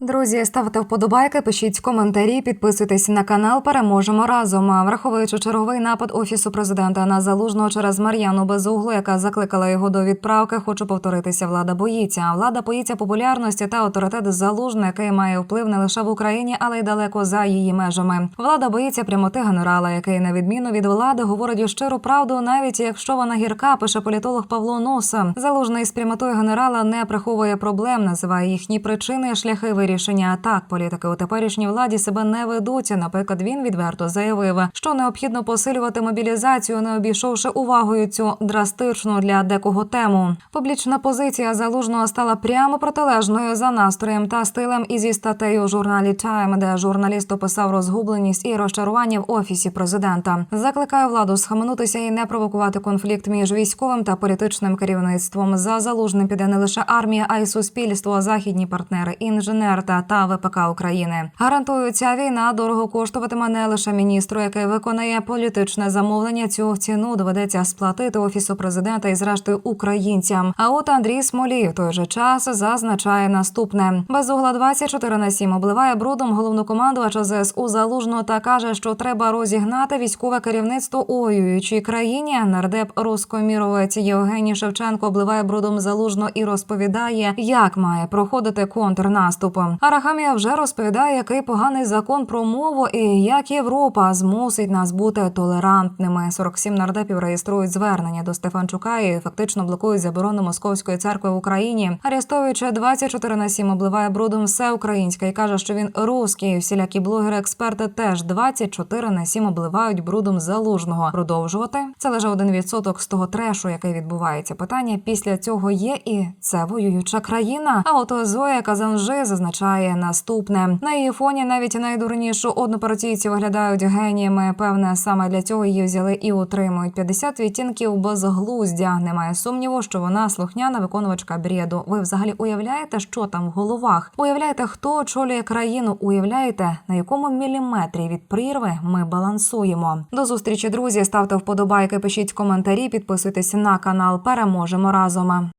Друзі, ставте вподобайки, пишіть коментарі, підписуйтесь на канал. Переможемо разом. Враховуючи черговий напад офісу президента на залужного через Мар'яну Безуглу, яка закликала його до відправки. Хочу повторитися. Влада боїться. Влада боїться популярності та авторитет залужного, який має вплив не лише в Україні, але й далеко за її межами. Влада боїться прямоти генерала, який на відміну від влади говорить щиру правду, навіть якщо вона гірка, пише політолог Павло Носа. Залужний з прямотою генерала не приховує проблем, називає їхні причини, шляхи вирішення атак. Політики у теперішній владі себе не ведуть. Наприклад, він відверто заявив, що необхідно посилювати мобілізацію, не обійшовши увагою цю драстичну для декого тему. Публічна позиція залужного стала прямо протилежною за настроєм та стилем і зі статтею у журналі Time, де журналіст описав розгубленість і розчарування в офісі президента. Закликає владу схаменутися і не провокувати конфлікт між військовим та політичним керівництвом. За залужним піде не лише армія, а й суспільство, західні партнери, інженер та, та ВПК України. Гарантую, ця війна дорого коштуватиме не лише міністру, який виконає політичне замовлення. Цю ціну доведеться сплатити офісу президента і зрештою українцям. А от Андрій Смолій в той же час зазначає наступне: безугла 24 на 7 обливає брудом головнокомандувача ЗСУ залужного та каже, що треба розігнати військове керівництво у воюючій країні. Нардеп рускоміровець Євгеній Шевченко обливає брудом залужно і розповідає, як має проходити контрнаступ. Арахамія вже розповідає, який поганий закон про мову і як Європа змусить нас бути толерантними. 47 нардепів реєструють звернення до Стефанчука і фактично блокують заборону московської церкви в Україні. Арестовича 24 на 7 обливає брудом все українське і каже, що він русський. Всілякі блогери-експерти теж 24 на 7 обливають брудом залужного. Продовжувати це лише один відсоток з того трешу, який відбувається. Питання після цього є, і це воююча країна. А от Зоя Казанжи зазначає наступне: на її фоні навіть найдурнішу однопартійці виглядають геніями. Певне, саме для цього її взяли і утримують 50 відтінків безглуздя. Немає сумніву, що вона слухняна виконувачка брєду. Ви взагалі уявляєте, що там в головах? Уявляєте, хто очолює країну? Уявляєте, на якому міліметрі від прірви ми балансуємо? До зустрічі, друзі. Ставте вподобайки, пишіть коментарі, підписуйтесь на канал. Переможемо разом.